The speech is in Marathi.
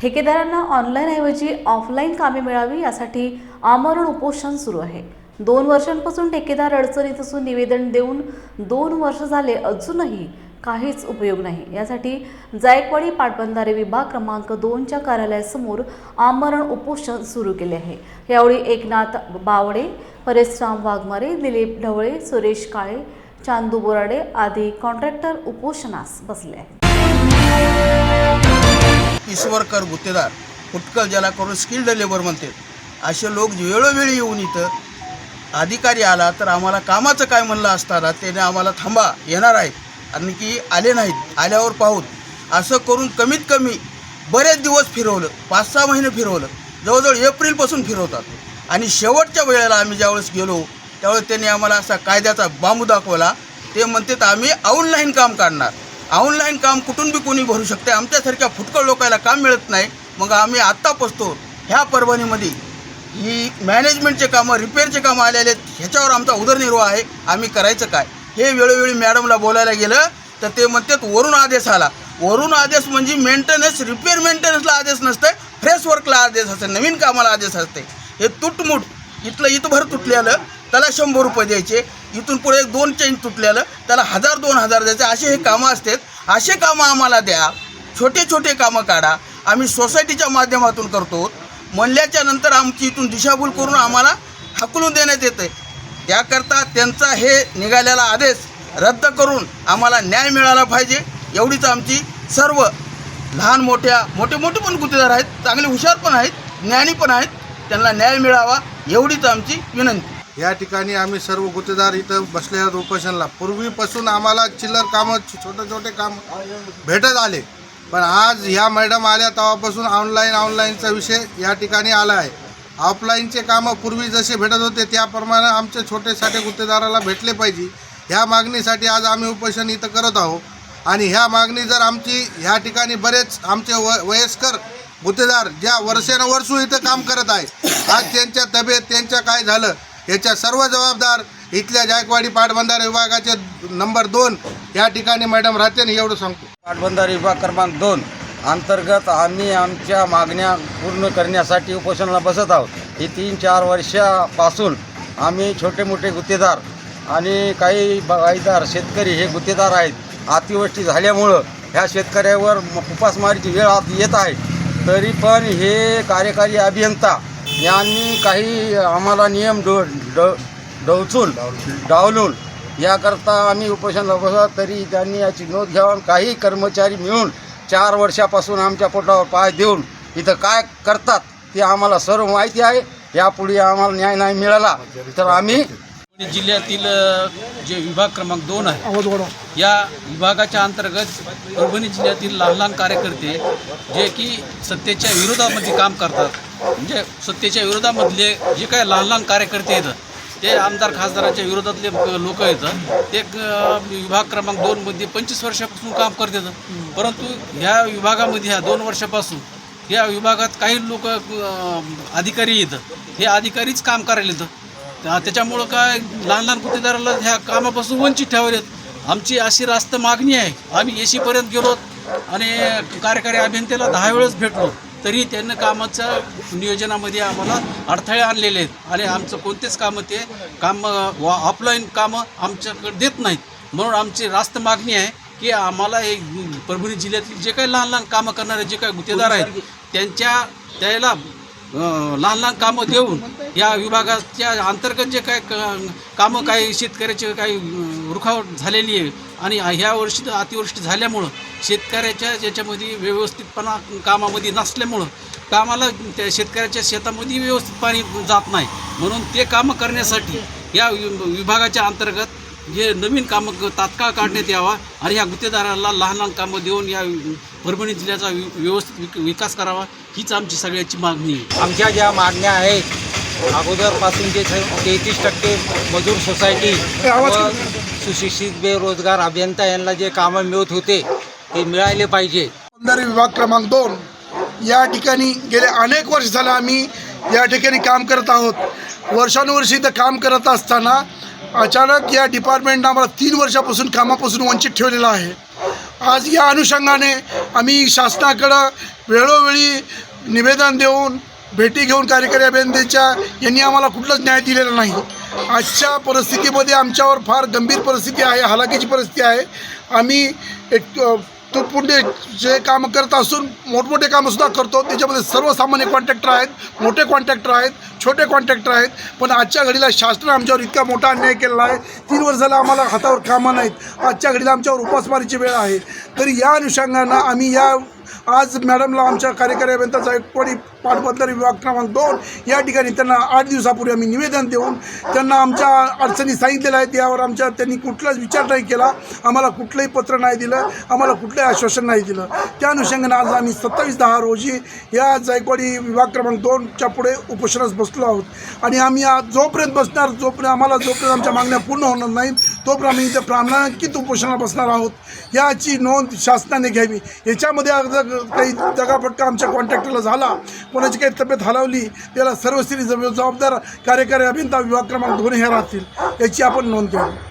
ठेकेदारांना ऑनलाईनऐवजी ऑफलाईन कामे मिळावी यासाठी आमरण उपोषण सुरू आहे. दोन वर्षांपासून ठेकेदार अडचणीत असून निवेदन देऊन दोन वर्ष झाले अजूनही काहीच उपयोग नाही. यासाठी जायकवाडी पाटबंधारे विभाग क्रमांक दोनच्या कार्यालयासमोर आमरण उपोषण सुरू केले आहे. यावेळी एकनाथ बावडे परेशराम वाघमारे दिलीप ढवळे सुरेश काळे चांदू बोराडे आदी कॉन्ट्रॅक्टर उपोषणास बसले आहेत. ईश्वरकर गुत्तेदार. फुटकल ज्याला करून स्किल्ड लेबर म्हणतात असे लोक वेळोवेळी येऊन इथं अधिकारी आला तर आम्हाला कामाचं काय म्हणलं असताना त्याने आम्हाला थांबा येणार आहेत आणि की आले नाहीत आल्यावर पाहून. असं करून कमीत कमी बरेच दिवस फिरवलं पाच सहा महिने फिरवलं. जवळजवळ एप्रिलपासून फिरवतात. आणि शेवटच्या वेळेला आम्ही ज्यावेळेस गेलो त्यावेळेस त्यांनी आम्हाला असा कायद्याचा बांबू दाखवला. ते म्हणतात आम्ही ऑनलाईन काम काढणार ऑनलाईन काम कुठून बी कोणी भरू शकते? आमच्यासारख्या फुटकळ लोकायला काम मिळत नाही. मग आम्ही आत्ता पोचतो ह्या परभणीमध्ये. ही मॅनेजमेंटचे कामं रिपेअरचे कामं आलेले आहेत. ह्याच्यावर आमचा उदरनिर्वाह आहे. आम्ही करायचं काय? हे वेळोवेळी मॅडमला बोलायला गेलं तर ते म्हणतात वरून आदेश आला. वरून आदेश म्हणजे मेंटेनन्स रिपेअर मेंटेनन्सला आदेश नसतं फ्रेश वर्कला आदेश असते नवीन कामाला आदेश असते हे तुटमुट. इथलं इथभर तुटलेलं. त्याला शंभर रुपये द्यायचे. इथून पुढे एक दोन चेंज तुटलेलं त्याला हजार दोन हजार द्यायचे. असे हे कामं असतात. असे कामं आम्हाला द्या. छोटे छोटे कामं काढा. आम्ही सोसायटीच्या माध्यमातून करतो. म्हणल्याच्या नंतर आमची इथून दिशाभूल करून आम्हाला हकलून देण्यात येते त्याकरता त्यांचा हे निघालेला आदेश रद्द करून आम्हाला न्याय मिळाला पाहिजे. एवढीच आमची सर्व लहान मोठ्या मोठे मोठे पण गुत्तेदार आहेत. चांगले हुशार पण आहेत. ज्ञानी पण आहेत. त्यांना न्याय मिळावा. एवढीच आमची विनंती. या ठिकाणी आम्ही सर्व गुत्तेदार इथं बसले आहेत उपोषणला. पूर्वीपासून आम्हाला चिल्लर कामं छोटे छोटे काम भेटत आले. पण आज ह्या मॅडम आल्या तेव्हापासून ऑनलाईन ऑनलाईनचा विषय या ठिकाणी आला आहे. ऑफलाईनचे कामं पूर्वी जसे भेटत होते त्याप्रमाणे आमचे छोटे साठे गुत्तेदाराला भेटले पाहिजे. ह्या मागणीसाठी आज आम्ही उपोषण इथं करत आहोत. आणि ह्या मागणी जर आमची ह्या ठिकाणी बरेच आमचे व वयस्कर गुत्तेदार ज्या वर्षानुवर्षू इथं काम करत आहे आज त्यांच्या तब्येत त्यांच्या काय झालं याच्या सर्व जबाबदार इथल्या जायकवाडी पाटबंधारे विभागाचे नंबर दोन या ठिकाणी मॅडम राहते आणि एवढं सांगतो. पाटबंधारे विभाग क्रमांक दोन अंतर्गत आम्ही आमच्या मागण्या पूर्ण करण्यासाठी उपोषणाला बसत आहोत. ही तीन चार वर्षापासून आम्ही छोटे मोठे गुत्तेदार आणि काही बाईदार शेतकरी हे गुत्तेदार आहेत. अतिवृष्टी झाल्यामुळं ह्या शेतकऱ्यावर उपासमारीची वेळ आत येत आहे. तरी पण हे कार्यकारी अभियंता यांनी काही आम्हाला नियम डो ड डवचून डावलून याकरता आम्ही उपोषण बसत तरी त्यांनी याची नोंद घ्यावं काही कर्मचारी मिळून चार वर्षापासून आमच्या पोटावर पाय देऊन इथं काय करतात ते आम्हाला सर्व माहिती आहे. यापुढे आम्हाला न्याय नाही मिळाला तर आम्ही जिल्ह्यातील जे विभाग क्रमांक दोन आहे या विभागाच्या अंतर्गत परभणी जिल्ह्यातील लहान लहान कार्यकर्ते जे की सत्तेच्या विरोधामध्ये काम करतात म्हणजे सत्तेच्या विरोधामधले जे काही लहान लहान कार्यकर्ते आहेत ते आमदार खासदाराच्या विरोधातले लोक आहेत ते विभाग क्रमांक दोनमध्ये पंचवीस वर्षापासून काम करतात. परंतु ह्या विभागामध्ये ह्या दोन वर्षापासून या विभागात काही लोक अधिकारी येतं हे अधिकारीच काम करायला येतं त्याच्यामुळं काय लहान लहान गुत्तेदाराला ह्या कामापासून वंचित ठेवलेत आमची अशी रास्त मागणी आहे. आम्ही ए सीपर्यंत गेलो आणि कार्यकारी अभियंत्याला दहा वेळेस भेटलो. तरी त्यांना कामाच्या नियोजनामध्ये आम्हाला अडथळे आणलेले आहेत. आणि आमचं कोणतेच कामं ते काम ऑफलाईन कामं आमच्याकडे देत नाहीत. म्हणून आमची रास्त मागणी आहे की आम्हाला हे परभणी जिल्ह्यातील जे काही लहान लहान कामं करणारे जे काही गुत्तेदार आहेत त्यांच्या त्याला लहान लहान कामं देऊन या विभागाच्या अंतर्गत जे काय क- कामं काही शेतकऱ्याचे काही रुखावट झालेली आहे आणि ह्या वर्षी तर अतिवृष्टी झाल्यामुळं शेतकऱ्याच्या याच्यामध्ये व्यवस्थितपणा कामामध्ये नसल्यामुळं कामाला त्या शेतकऱ्याच्या शेतामध्ये व्यवस्थित पाणी जात नाही. म्हणून ते कामं करण्यासाठी या विभागाच्या अंतर्गत जे नवीन कामं क- तात्काळ काढण्यात यावा आणि ह्या गुत्तेदाराला लहान लहान कामं देऊन या परभणी जिल्ह्याचा वि- व्यवस्थित विक- विकास करावा हीच आमची सगळ्याची मागणी आहे. आमच्या ज्या मागण्या आहेत अगोदरपासून जे तेहतीस टक्के मजूर सोसायटी व सुशिक्षित बेरोजगार अभियंता यांना जे कामं मिळत होते ते मिळाले पाहिजे. विभाग क्रमांक दोन. या ठिकाणी गेले अनेक वर्ष झालं आम्ही या ठिकाणी काम करत आहोत. वर्षानुवर्षी इथं काम करत असताना अचानक या डिपार्टमेंटनं आम्हाला तीन वर्षापासून कामापासून वंचित ठेवलेलं आहे. आज या अनुषंगाने आम्ही शासनाकडं वेळोवेळी निवेदन देऊन भेटी घेऊन कार्यकारी अभियंत्याच्या यांनी आम्हाला कुठलाच न्याय दिलेला नाही. आजच्या परिस्थितीमध्ये आमच्यावर फार गंभीर परिस्थिती आहे हालाकीची परिस्थिती आहे. आम्ही एक अ, तुटपुंजे जे कामं करत असून मोठमोठे कामंसुद्धा करतो. त्याच्यामध्ये सर्वसामान्य कॉन्ट्रॅक्टर आहेत मोठे कॉन्ट्रॅक्टर आहेत छोटे कॉन्ट्रॅक्टर आहेत. पण आजच्या घडीला शासनाने आमच्यावर इतका मोठा अन्याय केलेला आहे. तीन वर्ष झालं आम्हाला हातावर कामं नाहीत. आजच्या घडीला आमच्यावर उपासमारीची वेळ आहे. तरी या अनुषंगानं आम्ही या आज मॅडमला आमच्या कार्यकारी अभियंता कोणी पाटबंधारे विभाग क्रमांक दोन. या ठिकाणी त्यांना आठ दिवसापूर्वी आम्ही निवेदन देऊन त्यांना आमच्या अडचणी सांगितलेल्या आहेत. यावर आमच्या त्यांनी कुठलाच विचार नाही केला. आम्हाला कुठलंही पत्र नाही दिलं. आम्हाला कुठलंही आश्वासन नाही दिलं. त्या अनुषंगाने आज आम्ही सत्तावीस दहा रोजी या जायकवाडी विभाग क्रमांक दोनच्या पुढे उपोषणास बसलो आहोत. आणि आम्ही आज जोपर्यंत बसणार जोपर्यंत आम्हाला जोपर्यंत आमच्या मागण्या पूर्ण होणार नाहीत तोपर्यंत आम्ही इथे प्रामाणिकित उपोषणाला बसणार आहोत. याची नोंद शासनाने घ्यावी. याच्यामध्ये जर काही दगाफटका आमच्या कॉन्ट्रॅक्टरला झाला कोणाची काही तब्येत हलवली त्याला सर्वस्वी जबाबदार कार्यकारी अभियंता विभाग क्रमांक दोन्ही हे राहतील याची आपण नोंद घ्यावी